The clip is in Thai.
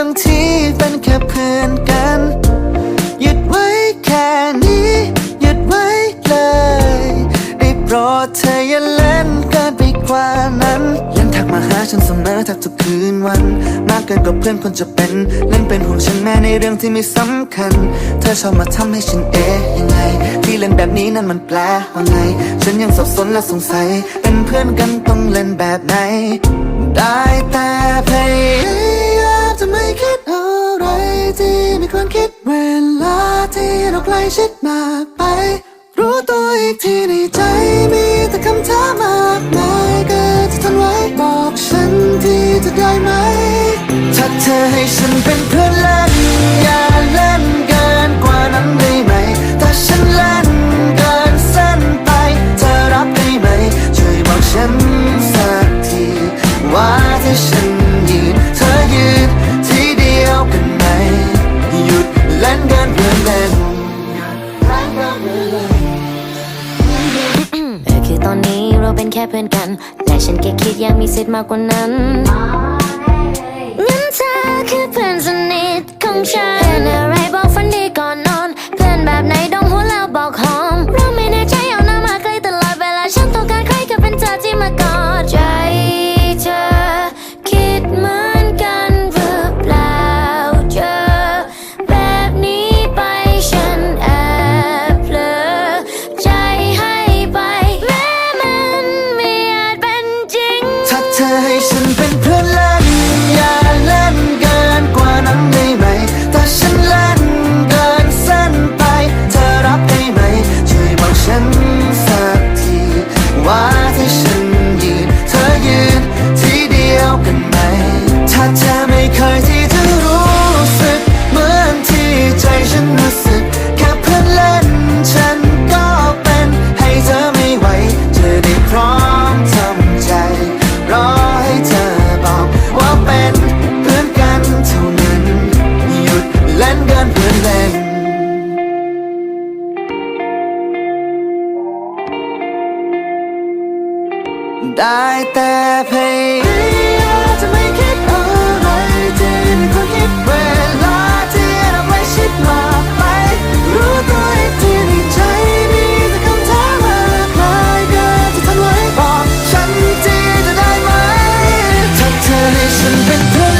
ทั้งที่เป็นแค่เพื่อนกัน หยุดไว้แค่นี้ หยุดไว้เลยได้โปรดเธออย่าเล่นเกินไปกว่านั้น เล่นทักมาหาฉันเสมอทักทุกคืนวัน มากเกินกว่าเพื่อนคนจะเป็น เล่นเป็นห่วงฉันแม้ในเรื่องที่ไม่สำคัญ เธอชอบมาทำให้ฉันเอ๊ะยังไงที่เล่นแบบนี้นั้นมันแปลว่าไง ฉันยังสับสนและสงสัย เป็นเพื่อนกันต้องเล่นแบบไหนได้ เราใกล้ชิดมากไป รู้ตัวอีกทีในใจมีแต่คำถามมากมายเกิดจะทนไว้บอกฉันที่จะได้ไหม ถ้าเธอให้ฉันเป็นเพื่อนเล่นอย่าเล่นเกินกว่านั้นได้ไหม ถ้าฉันเล่นเกินเส้นไป เธอรับได้ไหม ช่วยบอกฉันสักทีว่าที่ฉันยืน เราเป็นแค่เพื่อนกัน และฉันแค่คิดอยากมีสิทธิ์มากกว่านั้นงั้นเธอคือเพื่อนสนิทของฉัน ถ้า ได้แต่พยายามจะไม่คิดอะไรที่ไม่ควรคิดเวลาที่เราไม่ชิดมาไป รู้ตัวอีกทีในใจมีแต่คำถามมากลายกันจะทำไว้บอกฉันจีจะได้ไหมถ้าเธอให้ฉันเป็นเธอ